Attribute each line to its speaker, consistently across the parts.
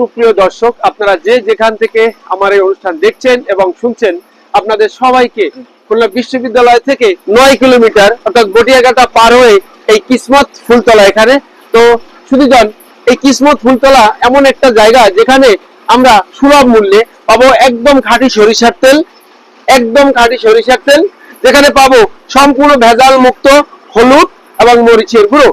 Speaker 1: সুপ্রিয় দর্শক, আপনারা যে যেখান থেকে আমার এই অনুষ্ঠান দেখছেন এবং শুনছেন, আপনাদের সবাইকে খুলনা বিশ্ববিদ্যালয় থেকে নয় কিলোমিটার, অর্থাৎ গটিয়াঘাটা পার হয়ে এই কিসমত ফুলতলা এখানে। তো সুদীজন এই কিসমত ফুলতলা এমন একটা জায়গা যেখানে আমরা সুলভ মূল্যে পাবো একদম খাঁটি সরিষার তেল, একদম খাঁটি সরিষার তেল, যেখানে পাবো সম্পূর্ণ ভেজাল মুক্ত হলুদ এবং মরিচের গুঁড়ো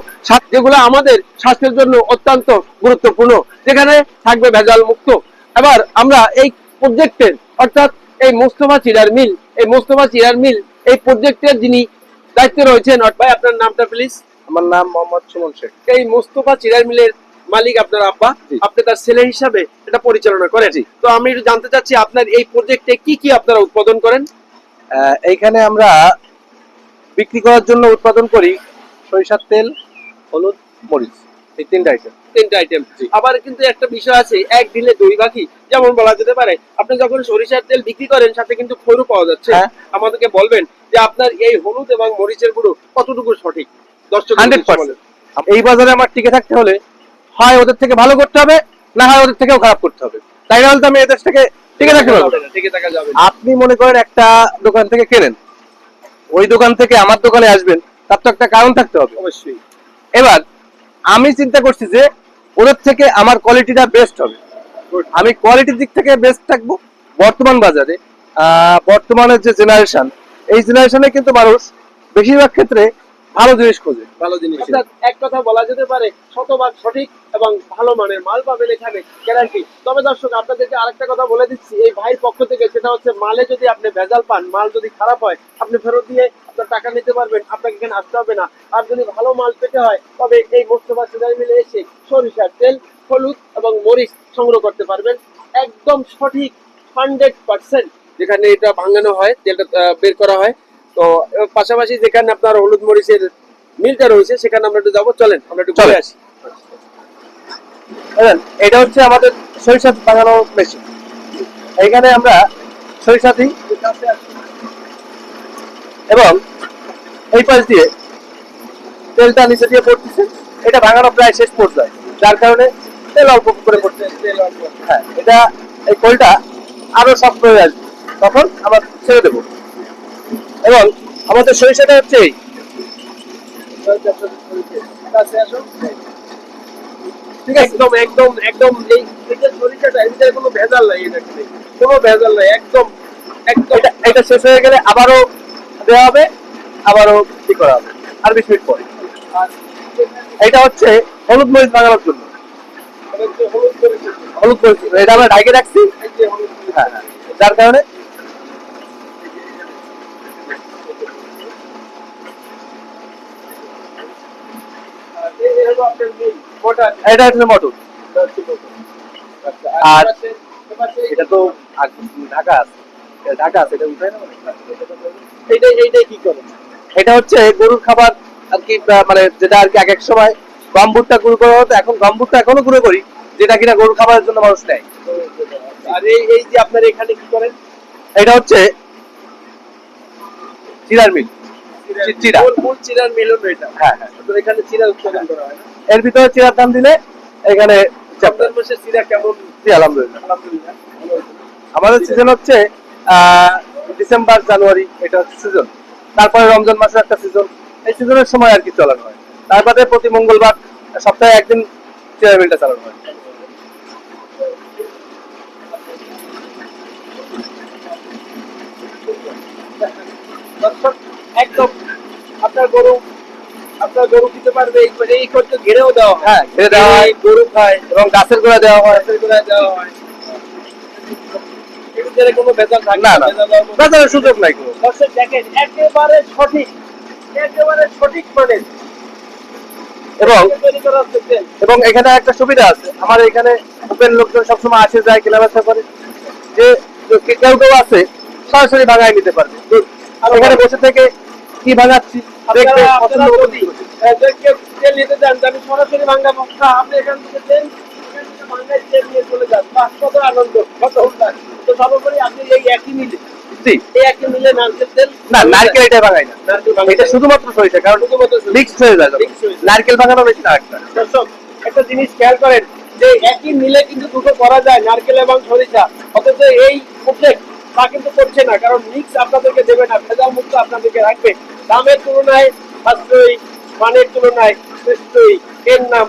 Speaker 1: যেগুলো আমাদের স্বাস্থ্যের জন্য অত্যন্ত গুরুত্বপূর্ণ। যেখানে থাকবে ভেজাল মুক্ত। এবার আমরা এই প্রজেক্টের অর্থাৎ এই মোস্তফা চিরার মিল এই মোস্তফা চিরার মিল এই প্রজেক্টের যিনি দায়িত্বে রয়েছেন ভাই আপনার নামটা প্লিজ
Speaker 2: আমার নাম মোহাম্মদ সুমন শেখ।
Speaker 1: এই মোস্তফা চিরার মিলের মালিক আপনার আব্বা আপনি তার ছেলে হিসাবে এটা পরিচালনা করেন। তো আমি একটু জানতে চাচ্ছি আপনার এই প্রজেক্টে কি কি আপনারা উৎপাদন করেন?
Speaker 2: আহ, এইখানে আমরা বিক্রি করার জন্য উৎপাদন করি। সরিষার তেল হলুদ মরিচ এই তিনটা আইটেম
Speaker 1: তিনটা আইটেম আবার কিন্তু একটা বিষয় আছে এক ঢিলে দুই বাকি যেমন বলা যেতে পারে আপনি যখন সরিষার তেল বিক্রি করেন সাথে কিন্তু খৈরও পাওয়া যাচ্ছে।
Speaker 2: হ্যাঁ।
Speaker 1: আমাদেরকে বলবেন যে আপনার এই হলুদ এবং মরিচের গুঁড়ো কতটুকু সঠিক? দর্শক
Speaker 2: হান্ড্রেড পার্সেন্ট। এই বাজারে আমার টিকে থাকতে হলে হয় ওদের থেকে ভালো করতে হবে না হয় ওদের থেকেও খারাপ করতে হবে। তাই না হলে তো আমি এদের থেকে টিকে থাকতে পারব?
Speaker 1: টিকে থাকা যাবে
Speaker 2: আপনি মনে করেন একটা দোকান থেকে কেনেন? ওই দোকান থেকে আমার দোকানে আসবেন তার তো একটা কারণ থাকতে হবে।
Speaker 1: অবশ্যই।
Speaker 2: এবার আমি চিন্তা করছি যে ওদের থেকে আমার কোয়ালিটিটা বেস্ট হবে। আমি কোয়ালিটির দিক থেকে বেস্ট থাকব বর্তমান বাজারে। আহ, বর্তমানের যে জেনারেশন এই জেনারেশনে কিন্তু মানুষ বেশিরভাগ ক্ষেত্রে ভালো জিনিস খোঁজে।
Speaker 1: ভালো জিনিস এক কথা বলা যেতে পারে শতভাগ সঠিক এবং ভালো মানের মাল পাবেন এখানে গ্যারান্টি। তবে দর্শক আপনাদেরকে আরেকটা কথা বলে দিচ্ছি এই ভাইয়ের পক্ষ থেকে সেটা হচ্ছে মালে যদি আপনি ভেজাল পান মাল যদি খারাপ হয় আপনি ফেরত দিয়ে আপনার টাকা নিতে পারবেন আপনাকে এখানে আসতে হবে না। আর যদি ভালো মাল পেতে হয় তবে এই মোস্তফা সিদার মিলে এসে সরিষার তেল হলুদ এবং মরিচ সংগ্রহ করতে পারবেন। একদম সঠিক হান্ড্রেড পার্সেন্ট যেখানে এটা ভাঙানো হয় তেলটা বের করা হয়। তো পাশাপাশি যেখানে আপনার হলুদ মরিচের মিলটা রয়েছে সেখানে আমরা একটু যাব। চলেন আমরা একটু
Speaker 2: চলেন।
Speaker 1: আসি।
Speaker 2: এটা হচ্ছে আমাদের সরিষা বাগানো মেশিন এখানে আমরা সরিষা দিই। এবং এই পাশ দিয়ে তেলটা নিচে দিয়ে পড়তেছে। এটা ভাঙানো প্রায় শেষ পর্যায়ে। যার কারণে তেল অল্প করে পড়ছে। হ্যাঁ এটা এই কোলটা আরও শক্ত হয়ে আসবে। তখন আবার ছেড়ে দেবো। এবং আমাদের সরিষাটা হচ্ছে এই।
Speaker 1: ঠিক আছে একদম একদম একদম এই সরিষাটা কোনো ভেজাল নাই কোনো ভেজাল নাই একদম একদম।
Speaker 2: এটা এটা শেষ হয়ে গেলে আবারও দেওয়া হবে আবারও কি করা হবে আর বিশ মিনিট পরে। এটা হচ্ছে হলুদ মরিচ বানানোর জন্য।
Speaker 1: এটা হলুদ
Speaker 2: মরিচ এটা আমরা ঢাকে রাখছি। হ্যাঁ হ্যাঁ। যার কারণে
Speaker 1: আর এই যে হলো আপনার মিল মোটর
Speaker 2: এটা হচ্ছে মটর
Speaker 1: আচ্ছা
Speaker 2: আর এটা তো ঢাকা আছে। ঢাকা আছে এটা উঠায় না?
Speaker 1: এইটাই এইটাই কি করে?
Speaker 2: এটা হচ্ছে গরুর খাবার আর কি মানে যেটা আর কি এক এক সময় গম ভুট্টা গুঁড়ো করা হতো। এখন গম ভুট্টা এখনও গুঁড়ো করি যেটা কিনা গরুর খাবারের জন্য মানুষ নেয়।
Speaker 1: আর এই এই যে আপনার এখানে কি করেন?
Speaker 2: এটা হচ্ছে চিরার মিল। চিরা।
Speaker 1: মূল- মূল চিরার মিল এটা।
Speaker 2: হ্যাঁ হ্যাঁ।
Speaker 1: তো এখানে চিরা উৎপাদন করা হয়
Speaker 2: এর ভিতরে চিরার দাম দিলে এখানে
Speaker 1: রমজান মাসে চিরা কেমন?
Speaker 2: জি আলহামদুলিল্লাহ।
Speaker 1: আলহামদুলিল্লাহ।
Speaker 2: আমাদের সিজন হচ্ছে ডিসেম্বর জানুয়ারি এটা সিজন তারপরে রমজান মাসের একটা সিজন এই সিজনের সময় আর কি চালানো হয়। তারপরে প্রতি মঙ্গলবার সপ্তাহে একদিন চিরার মিলটা চালানো হয়।
Speaker 1: একদম আপনার গরু আপনার গরু পারবে এই ঘেরেও দেওয়া হয়।
Speaker 2: হ্যাঁ ঘিরে দেওয়া হয়।
Speaker 1: গরু খায়
Speaker 2: এবং গাছের গোড়া দেওয়া হয়।
Speaker 1: গাছের গোড়ায় দেওয়া হয়। কোনো ভেজাল থাকে
Speaker 2: না না
Speaker 1: ভেজাল দেওয়ার কোনো-
Speaker 2: বাজারের সুযোগ নাই কোনো।
Speaker 1: দর্শক দেখেন একেবারে সঠিক একেবারে সঠিক মানে।
Speaker 2: এবং এখানে একটা সুবিধা আছে। আমার এখানে ওপেন লোকজন সবসময় আসে যায় কেনাবেচা করে। যে কেউ কেউ আছে সরাসরি ভাঙায় নিতে পারবে। এখানে বসে থেকে কি ভাঙাচ্ছি? দেখবে পছন্দ
Speaker 1: আপনারা
Speaker 2: করে
Speaker 1: যদি আহ, যে কেউ তেল নিতে চান আমি সরাসরি ভাঙ্গাবো না, আপনি এখান থেকে তেল ভাঙ্গায় তেল নিয়ে চলে যান। বাহ, কত আনন্দ কত উল্লাস। তো সর্বোপরি আপনি এই একই মিলে
Speaker 2: জি।
Speaker 1: এই একই মিলে নারকেল
Speaker 2: ভাঙানো বেশি না একটা।
Speaker 1: একটা জিনিস খেয়াল করেন যে একই মিলে কিন্তু দুটো করা যায় নারকেল এবং সরিষা। অথচ এই প্রজেক্ট তা কিন্তু করছে না কারণ মিক্স আপনাদেরকে দেবে না ভেজাল মুক্ত আপনাদেরকে রাখবে। দামের তুলনায় সাশ্রয়ী মানের তুলনায় শ্রেষ্ঠই। এর নাম